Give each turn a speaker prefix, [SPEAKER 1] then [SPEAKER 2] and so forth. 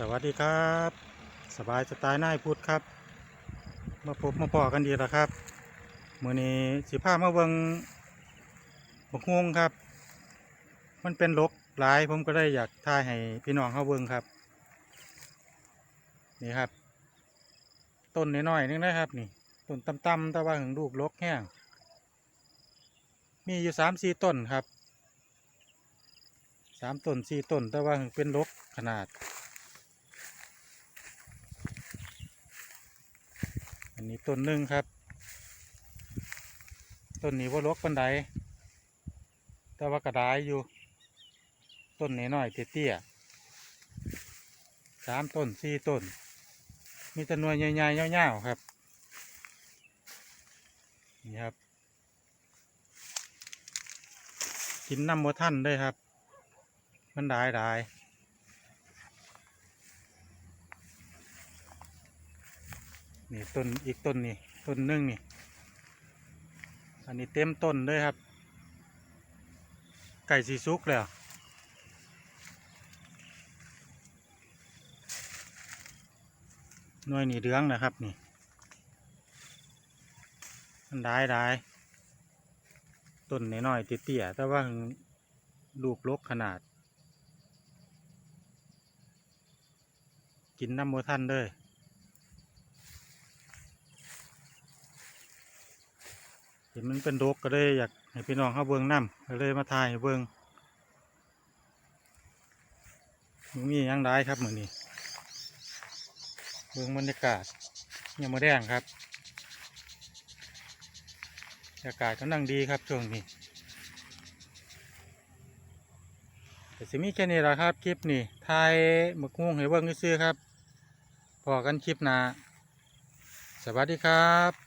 [SPEAKER 1] สวัสดีครับ สบายสไตล์นายพุทธครับ มาพบมาพอกันดีแล้วครับมือนี้สิพามาเบิงบกฮวงครับ มันเป็นลกหลายผมก็ได้อยากถ่ายให้พี่น้องเขาเบิงครับ นี่ครับ ต้นน้อยๆนึงนะครับ นี่ต้นต่ำๆแต่ว่าถึงลูกลกแห้งมีอยู่สามสี่ต้นครับสามต้นสี่ต้นแต่ว่าถึงเป็นลกขนาด นี้ต้นหนึ่งครับ ต้นนี้ว่าลกปันไดแต่ว่ากระดายอยู่ ต้นนี้น้อยเตี้ยๆสามต้นสี่ต้น มีแตะนวยใหญ่ๆยาวๆครับ นี่ครับ กินน้ำมท่านด้วยครับ มันได้ได้ นี่ต้นอีกต้นนี่ต้นหนึ่งนี่ อันนี้เต็มต้นเลยครับ ไก่สีสุกแล้วหน่วยนี่เดืองนะครับนี่มันได้ได้ต้นน้อยๆเตี้ยๆแต่ว่าลูกลกขนาด กินน้ำโมทันเลย ห็นมันเป็นรกก็เลยอยากให้พี่น้องเขาเบิ่งน้ำก็เลยมาถ่ายเบิ่งมียังได้ครับเหมือนนี้เบื้องบรรยากาศยังมาแดงครับบรรยากาศกำลังดีครับช่วงนี้แต่สิมีแค่นี้ละครับคลิปนี้ทายหมึกม่วงให้เบิ้งซื้อครับพอกันคลิปหน้าสวัสดีครับ